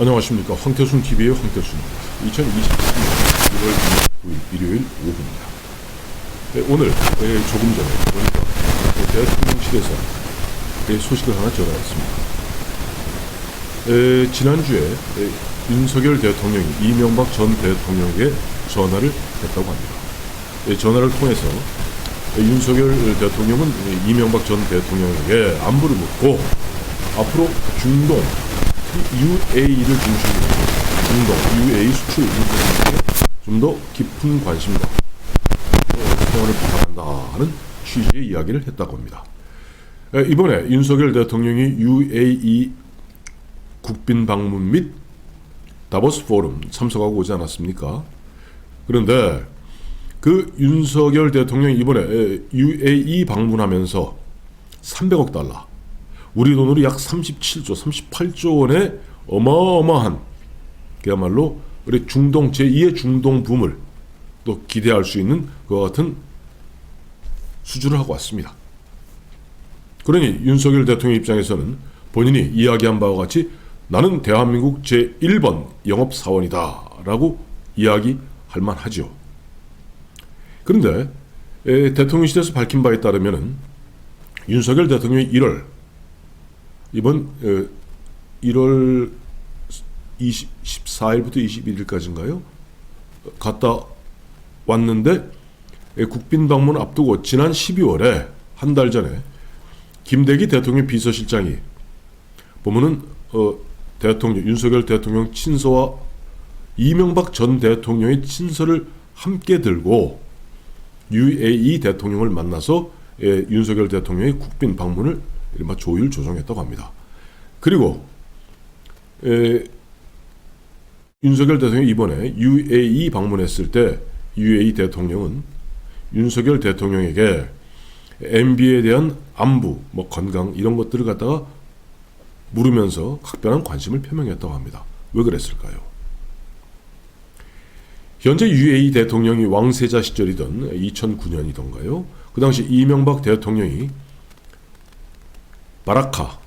안녕하십니까 황태순 TV의 황태순입니다. 2023년 1월 9일 일요일 오후입니다. 네, 오늘 네, 조금 전에 보니까 네, 대통령실에서 네, 소식을 하나 전해왔습니다. 에, 지난주에 에, 윤석열 대통령이 이명박 전 대통령에게 전화를 했다고 합니다. 에, 전화를 통해서 에, 윤석열 대통령은 에, 이명박 전 대통령에게 안부를 묻고 앞으로 중동 UAE를 중심으로 중동 UAE 수출 문제에 좀더 깊은 관심과 부탁한다 하는 취지의 이야기를 했다고 합니다. 에, 이번에 윤석열 대통령이 UAE 국빈 방문 및 다보스 포럼 참석하고 오지 않았습니까? 그런데 그 윤석열 대통령이 이번에 에, UAE 방문하면서 300억 달러 우리 돈으로 약 37조, 38조 원의 어마어마한 그야말로 우리 중동 제2의 중동 붐을 또 기대할 수 있는 그와 같은 수주를 하고 왔습니다. 그러니 윤석열 대통령 입장에서는 본인이 이야기한 바와 같이 나는 대한민국 제1번 영업사원이다 라고 이야기할 만하죠. 그런데 에, 대통령실에서 밝힌 바에 따르면 윤석열 대통령이 1월 이번 어, 1월 20, 14일부터 21일까지인가요? 갔다 왔는데 예, 국빈 방문 앞두고 지난 12월에 한 달 전에 김대기 대통령 비서실장이 보면은 어, 대통령 윤석열 대통령 친서와 이명박 전 대통령의 친서를 함께 들고 UAE 대통령을 만나서 예, 윤석열 대통령의 국빈 방문을 이른바 조율 조정했다고 합니다. 그리고 에, 윤석열 대통령이 이번에 UAE 방문했을 때 UAE 대통령은 윤석열 대통령에게 MB에 대한 안부, 뭐 건강 이런 것들을 갖다가 물으면서 각별한 관심을 표명했다고 합니다. 왜 그랬을까요? 현재 UAE 대통령이 왕세자 시절이던 2009년이던가요? 그 당시 이명박 대통령이 바라카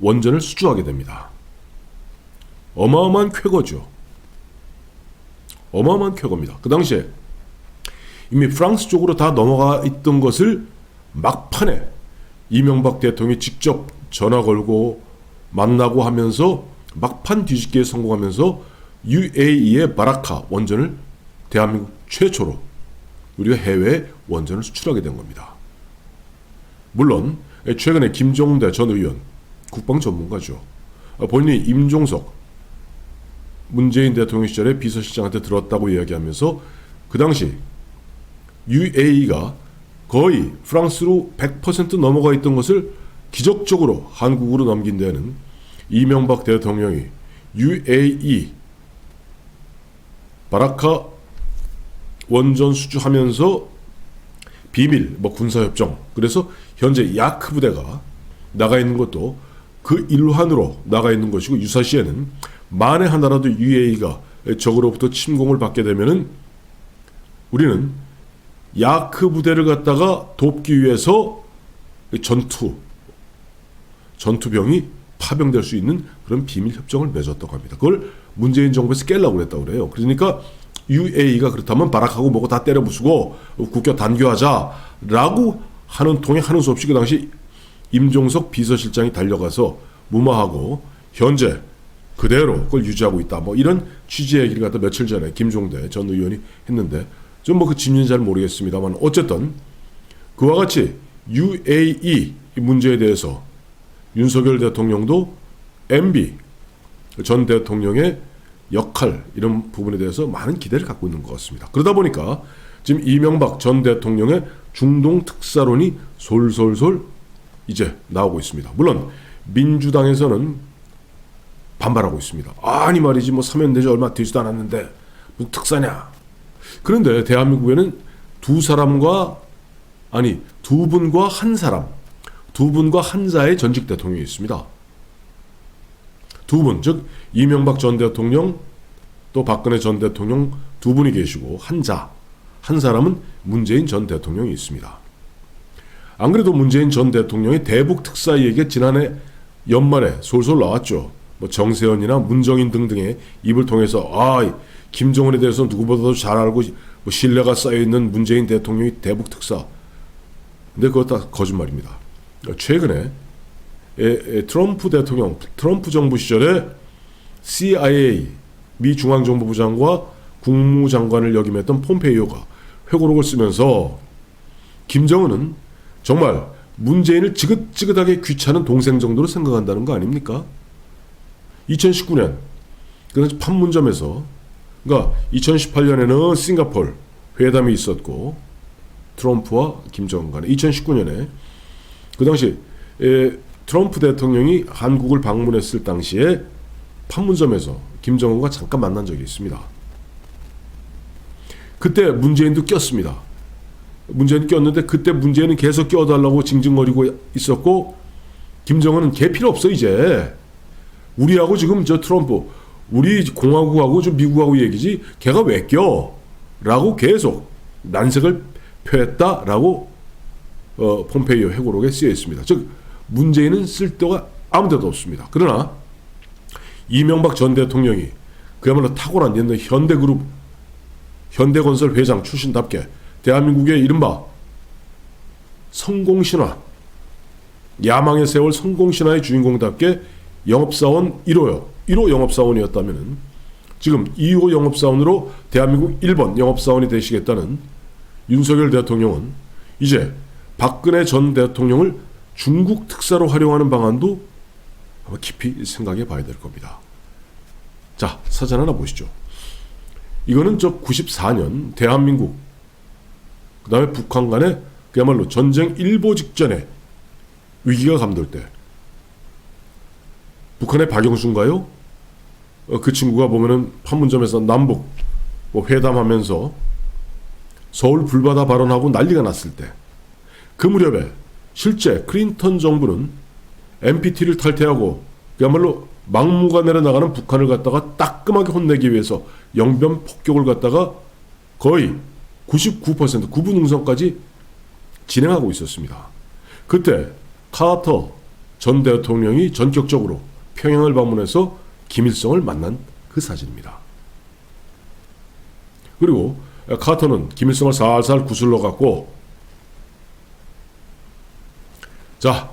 원전을 수주하게 됩니다. 어마어마한 쾌거죠. 어마어마한 쾌거입니다. 그 당시에 이미 프랑스 쪽으로 다 넘어가 있던 것을 막판에 이명박 대통령이 직접 전화 걸고 만나고 하면서 막판 뒤집기에 성공하면서 UAE의 바라카 원전을 대한민국 최초로 우리가 해외 원전을 수출하게 된 겁니다. 물론 최근에 김종대 전 의원 국방 전문가죠. 본인이 임종석 문재인 대통령 시절에 비서실장한테 들었다고 이야기하면서 그 당시 UAE가 거의 프랑스로 100% 넘어가 있던 것을 기적적으로 한국으로 넘긴 데는 이명박 대통령이 UAE 바라카 원전 수주하면서 비밀 뭐 군사협정 그래서 현재 야크 부대가 나가 있는 것도 그 일환으로 나가 있는 것이고 유사시에는 만에 하나라도 UAE가 적으로부터 침공을 받게 되면은 우리는 야크 부대를 갖다가 돕기 위해서 전투 전투병이 파병될 수 있는 그런 비밀 협정을 맺었다고 합니다. 그걸 문재인 정부에서 깰라고 그랬다고 그래요. 그러니까 UAE가 그렇다면 바락하고 뭐고 다 때려 부수고 국교 단교하자라고 하는 통에 하는 수 없이 그 당시 임종석 비서실장이 달려가서 무마하고 현재 그대로 그걸 유지하고 있다. 뭐 이런 취지의 얘기를 갖다 며칠 전에 김종대 전 의원이 했는데 좀 뭐 그 진위는 잘 모르겠습니다만 어쨌든 그와 같이 UAE 문제에 대해서 윤석열 대통령도 MB 전 대통령의 역할 이런 부분에 대해서 많은 기대를 갖고 있는 것 같습니다. 그러다 보니까 지금 이명박 전 대통령의 중동 특사론이 솔솔솔 이제 나오고 있습니다. 물론 민주당에서는 반발하고 있습니다. 아니 말이지 뭐 사면되지 얼마 되지도 않았는데 무슨 특사냐? 그런데 대한민국에는 두 사람과 아니 두 분과 한 사람, 두 분과 한 자의 전직 대통령이 있습니다. 두 분, 즉 이명박 전 대통령 또 박근혜 전 대통령 두 분이 계시고 한 자, 한 사람은 문재인 전 대통령이 있습니다. 안 그래도 문재인 전 대통령이 대북 특사 얘기 지난해 연말에 솔솔 나왔죠. 뭐 정세현이나 문정인 등등의 입을 통해서 아 김정은에 대해서 누구보다도 잘 알고 뭐 신뢰가 쌓여 있는 문재인 대통령이 대북 특사. 근데 그거 다 거짓말입니다. 최근에 에, 에, 트럼프 대통령, 트럼프 정부 시절에 CIA 미 중앙정보부 장과 국무장관을 역임했던 폼페이오가 회고록을 쓰면서 김정은은 정말 문재인을 지긋지긋하게 귀찮은 동생 정도로 생각한다는 거 아닙니까? 2019년 그 판문점에서 그러니까 2018년에는 싱가폴 회담이 있었고 트럼프와 김정은 간에 2019년에 그 당시 에, 트럼프 대통령이 한국을 방문했을 당시에 판문점에서 김정은과 잠깐 만난 적이 있습니다. 그때 문재인도 꼈습니다. 문재인 꼈는데 그때 문재인은 계속 껴달라고 징징거리고 있었고 김정은은 걔 필요 없어 이제 우리하고 지금 저 트럼프 우리 공화국하고 저 미국하고 얘기지 걔가 왜 껴? 라고 계속 난색을 표했다라고 어, 폼페이오 회고록에 쓰여 있습니다. 즉 문재인은 쓸데가 아무데도 없습니다. 그러나 이명박 전 대통령이 그야말로 탁월한 옛날 현대그룹 현대건설 회장 출신답게 대한민국의 이른바 성공신화 야망의 세월 성공신화의 주인공답게 영업사원 1호요 1호 영업사원이었다면 지금 2호 영업사원으로 대한민국 1번 영업사원이 되시겠다는 윤석열 대통령은 이제 박근혜 전 대통령을 중국 특사로 활용하는 방안도 아마 깊이 생각해 봐야 될 겁니다. 자, 사진 하나 보시죠. 이거는 저 94년 대한민국 그 다음에 북한 간의 그야말로 전쟁 일보 직전에 위기가 감돌 때 북한의 박영수인가요? 어, 그 친구가 보면은 판문점에서 남북 뭐 회담하면서 서울 불바다 발언하고 난리가 났을 때 그 무렵에 실제 클린턴 정부는 NPT를 탈퇴하고 그야말로 막무가내로 나가는 북한을 갖다가 따끔하게 혼내기 위해서 영변 폭격을 갖다가 거의 99% 구분응선까지 진행하고 있었습니다. 그때 카터 전 대통령이 전격적으로 평양을 방문해서 김일성을 만난 그 사진입니다. 그리고 카터는 김일성을 살살 구슬러 갖고 자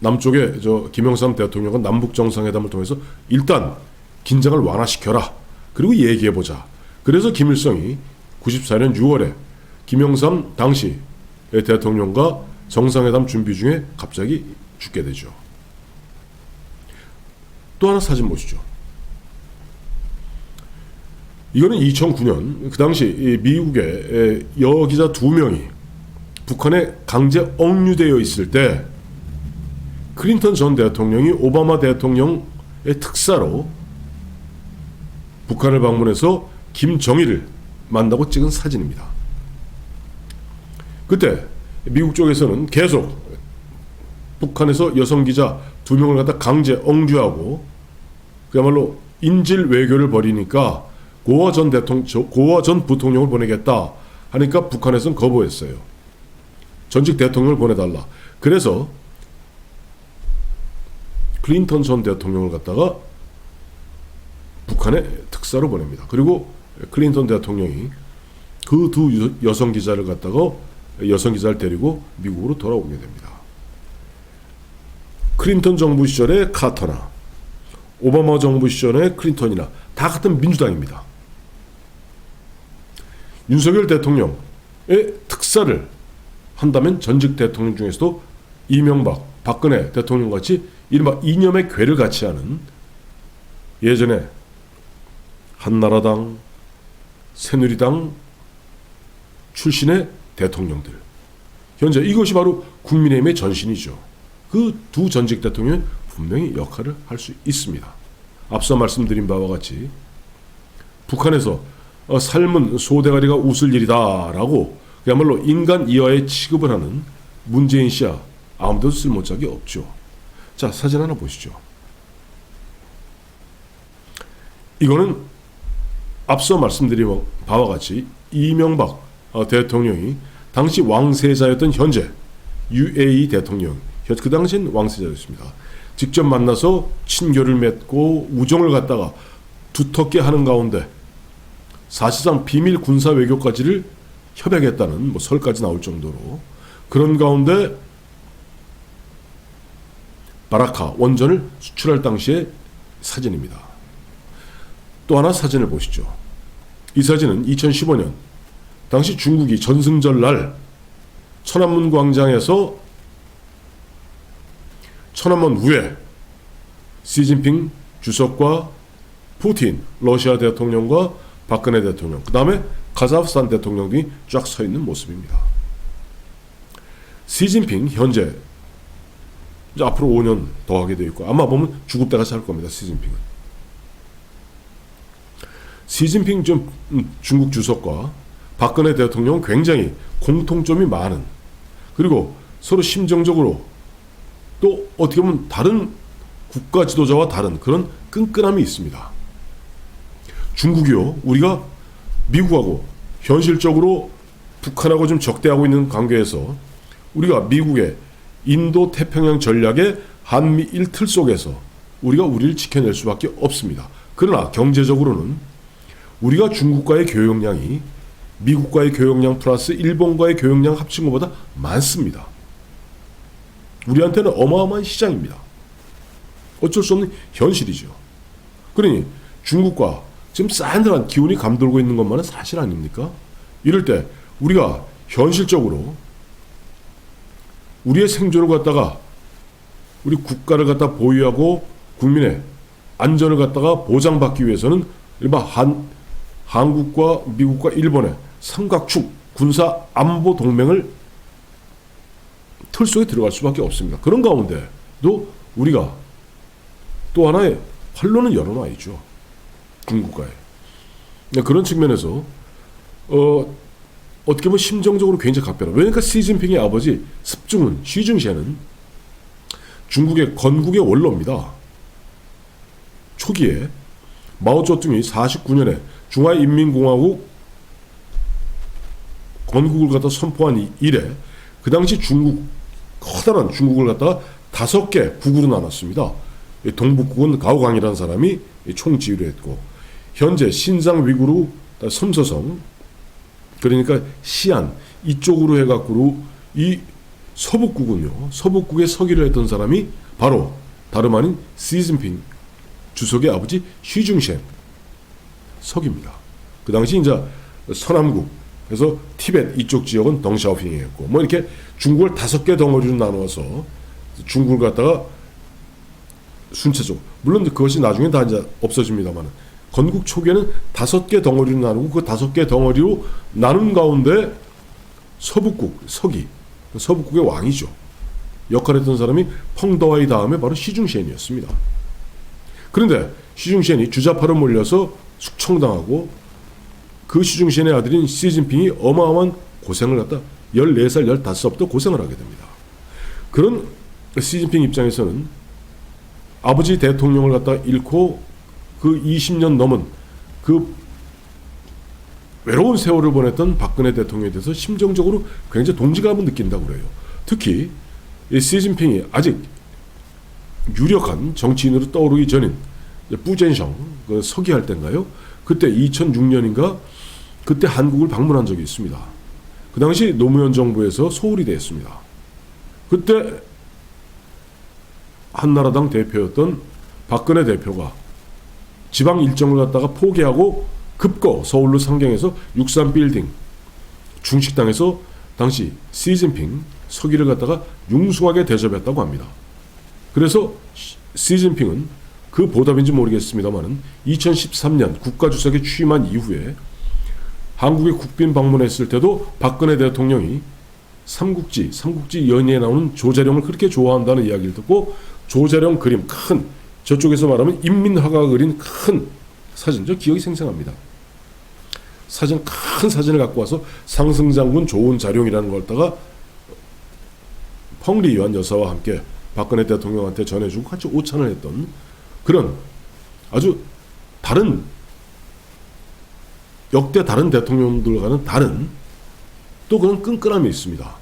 남쪽에 저 김영삼 대통령은 남북 정상회담을 통해서 일단 긴장을 완화시켜라. 그리고 얘기해 보자. 그래서 김일성이 94년 6월에 김영삼 당시 대통령과 정상회담 준비 중에 갑자기 죽게 되죠. 또 하나 사진 보시죠. 이거는 2009년 그 당시 이 미국의 여기자 두 명이 북한에 강제 억류되어 있을 때 클린턴 전 대통령이 오바마 대통령의 특사로 북한을 방문해서 김정일을 만나고 찍은 사진입니다. 그때 미국 쪽에서는 계속 북한에서 여성 기자 두 명을 갖다 강제 억류하고 그야말로 인질 외교를 벌이니까 고화 전 대통령, 고화 전 부통령을 보내겠다 하니까 북한에서는 거부했어요. 전직 대통령을 보내달라. 그래서 클린턴 전 대통령을 갖다가 북한에 특사로 보냅니다. 그리고 클린턴 대통령이 그 두 여성 기자를 갖다가 여성 기자를 데리고 미국으로 돌아오게 됩니다. 클린턴 정부 시절의 카터나 오바마 정부 시절의 클린턴이나 다 같은 민주당입니다. 윤석열 대통령의 특사를 한다면 전직 대통령 중에서도 이명박, 박근혜 대통령 같이 이른바 이념의 괴를 같이 하는 예전에 한나라당, 새누리당 출신의 대통령들. 현재 이것이 바로 국민의힘의 전신이죠. 그 두 전직 대통령은 분명히 역할을 할 수 있습니다. 앞서 말씀드린 바와 같이 북한에서 어, 삶은 소대가리가 웃을 일이다라고 그야말로 인간 이하의 취급을 하는 문재인 씨야 아무데도 쓸모짝이 없죠. 자 사진 하나 보시죠. 이거는 앞서 말씀드린 바와 같이 이명박 어, 대통령이 당시 왕세자였던 현재 UAE 대통령 그 당시엔 왕세자였습니다. 직접 만나서 친교를 맺고 우정을 갖다가 두텁게 하는 가운데 사실상 비밀 군사 외교까지를 협약했다는 뭐 설까지 나올 정도로 그런 가운데 바라카 원전을 수출할 당시의 사진입니다. 또 하나 사진을 보시죠. 이 사진은 2015년 당시 중국이 전승절 날 천안문 광장에서 천안문 위에 시진핑 주석과 푸틴 러시아 대통령과 박근혜 대통령 그 다음에 카자흐스탄 대통령 등이 쫙 서 있는 모습입니다. 시진핑 현재 이제 앞으로 5년 더 하게 되어 있고 아마 보면 죽을 때까지 할 겁니다. 시진핑은. 시진핑 좀 음, 중국 주석과 박근혜 대통령은 굉장히 공통점이 많은 그리고 서로 심정적으로 또 어떻게 보면 다른 국가 지도자와 다른 그런 끈끈함이 있습니다. 중국이요 우리가 미국하고 현실적으로 북한하고 좀 적대하고 있는 관계에서 우리가 미국의 인도 태평양 전략의 한미 일 틀 속에서 우리가 우리를 지켜낼 수밖에 없습니다. 그러나 경제적으로는 우리가 중국과의 교역량이 미국과의 교역량 플러스 일본과의 교역량 합친 것보다 많습니다. 우리한테는 어마어마한 시장입니다. 어쩔 수 없는 현실이죠. 그러니 중국과 지금 싸늘한 기운이 감돌고 있는 것만은 사실 아닙니까? 이럴 때 우리가 현실적으로 우리의 생존을 갖다가 우리 국가를 갖다 보유하고 국민의 안전을 갖다가 보장받기 위해서는 일반 한 한국과 미국과 일본의 삼각축 군사 안보 동맹을 틀 속에 들어갈 수밖에 없습니다. 그런 가운데도 우리가 또 하나의 활로는 열어놔야죠. 중국과의. 네, 그런 측면에서 어, 어떻게 보면 심정적으로 굉장히 각별한. 왜냐니까 시진핑의 아버지 습중은 시중시에는 중국의 건국의 원로입니다. 초기에 마오쩌둥이 49년에 중화인민공화국 건국을 갖다 선포한 이래 그 당시 중국 커다란 중국을 갖다가 다섯 개 국으로 나눴습니다. 동북국은 가오강이라는 사람이 총지휘를 했고 현재 신장 위구르 섬서성 그러니까 시안 이쪽으로 해갖고로 이 서북국은요 서북국의 서기를 했던 사람이 바로 다름 아닌 시진핑 주석의 아버지 쉬중셴 서기입니다. 그 당시 이제 서남국 그래서 티벳 이쪽 지역은 덩샤오핑이었고 뭐 이렇게 중국을 다섯 개 덩어리로 나누어서 중국을 갖다가 순차적으로 물론 그것이 나중에 다 이제 없어집니다만 건국 초기에는 다섯 개 덩어리로 나누고 그 다섯 개 덩어리로 나눈 가운데 서북국 서기 서북국의 왕이죠 역할했던 사람이 펑더와이 다음에 바로 시중시엔이었습니다. 그런데 시중시엔이 주자파로 몰려서 숙청당하고 그 시중시엔의 아들인 시진핑이 어마어마한 고생을 갖다 14살, 15살부터 고생을 하게 됩니다. 그런 시진핑 입장에서는 아버지 대통령을 갖다 잃고 그 20년 넘은 그 외로운 세월을 보냈던 박근혜 대통령에 대해서 심정적으로 굉장히 동지감을 느낀다고 그래요. 특히 이 시진핑이 아직 유력한 정치인으로 떠오르기 전인 뿌젠성 그 서기할 때인가요? 그때 2006년인가 그때 한국을 방문한 적이 있습니다. 그 당시 노무현 정부에서 소홀히 됐습니다. 그때 한나라당 대표였던 박근혜 대표가 지방 일정을 갖다가 포기하고 급거 서울로 상경해서 63빌딩 중식당에서 당시 시진핑 서기를 갖다가 융숭하게 대접했다고 합니다. 그래서 시진핑은 그 보답인지 모르겠습니다만은 2013년 국가주석에 취임한 이후에 한국에 국빈 방문했을 때도 박근혜 대통령이 삼국지, 삼국지 연예에 나오는 조자룡을 그렇게 좋아한다는 이야기를 듣고 조자룡 그림 큰 저쪽에서 말하면 인민화가 그린 큰 사진 저 기억이 생생합니다. 사진 큰 사진을 갖고 와서 상승장군 좋은 자룡이라는 걸 다가 펑리 유한 여사와 함께 박근혜 대통령한테 전해주고 같이 오찬을 했던 그런 아주 다른 역대 다른 대통령들과는 다른 또 그런 끈끈함이 있습니다.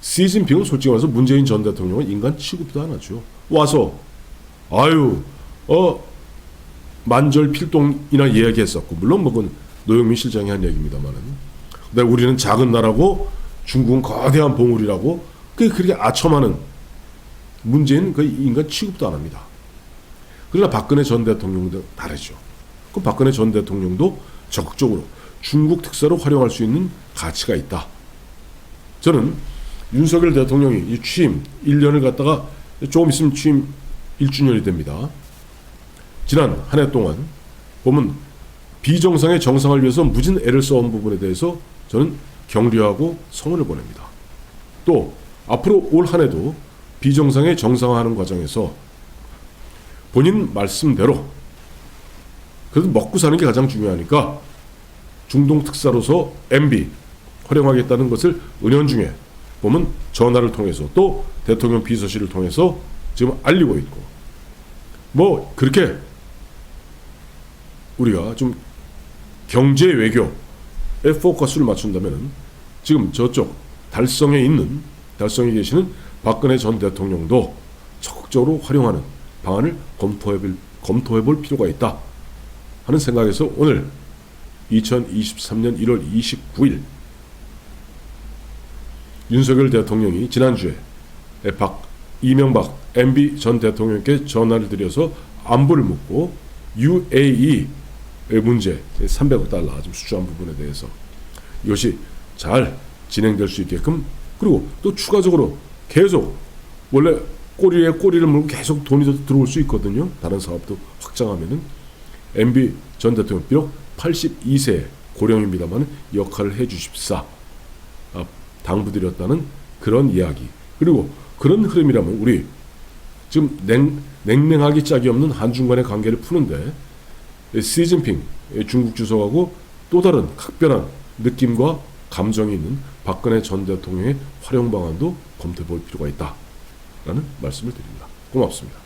시진핑은 솔직히 말해서 문재인 전 대통령은 인간 취급도 안 하죠. 와서 아유 어 만절 필동이나 이야기했었고 물론 뭐 그건 노영민 실장이 한 얘기입니다만은 근데 우리는 작은 나라고 중국은 거대한 봉우리라고 그 그렇게 아첨하는 문재인 그 인간 취급도 안 합니다. 그러나 박근혜 전 대통령도 다르죠. 그 박근혜 전 대통령도 적극적으로 중국 특사로 활용할 수 있는 가치가 있다. 저는 윤석열 대통령이 이 취임 1년을 갖다가 조금 있으면 취임 1주년이 됩니다. 지난 한 해 동안 보면 비정상의 정상을 위해서 무진 애를 써온 부분에 대해서 저는 격려하고 성원을 보냅니다. 또 앞으로 올 한 해도 비정상의 정상화하는 과정에서 본인 말씀대로 그래도 먹고 사는 게 가장 중요하니까 중동 특사로서 MB 활용하겠다는 것을 은연중에 보면 전화를 통해서 또 대통령 비서실을 통해서 지금 알리고 있고 뭐 그렇게 우리가 좀 경제 외교에 포커스를 맞춘다면은 지금 저쪽 달성에 있는 달성에 계시는 박근혜 전 대통령도 적극적으로 활용하는 방안을 검토해볼 검토해볼 필요가 있다 하는 생각에서 오늘 2023년 1월 29일 윤석열 대통령이 지난주에 박 이명박 MB 전 대통령께 전화를 드려서 안부를 묻고 UAE 문제 300억 달러 좀 수주한 부분에 대해서 이것이 잘 진행될 수 있게끔 그리고 또 추가적으로 계속 원래 꼬리에 꼬리를 물고 계속 돈이 더 들어올 수 있거든요. 다른 사업도 확장하면은 MB 전 대통령 비록 82세 고령입니다만 역할을 해주십사 아, 당부드렸다는 그런 이야기 그리고 그런 흐름이라면 우리 지금 냉, 냉랭하기 짝이 없는 한중 간의 관계를 푸는데 시진핑 중국 주석하고 또 다른 각별한 느낌과 감정이 있는 박근혜 전 대통령의 활용 방안도 검토해 볼 필요가 있다라는 말씀을 드립니다. 고맙습니다.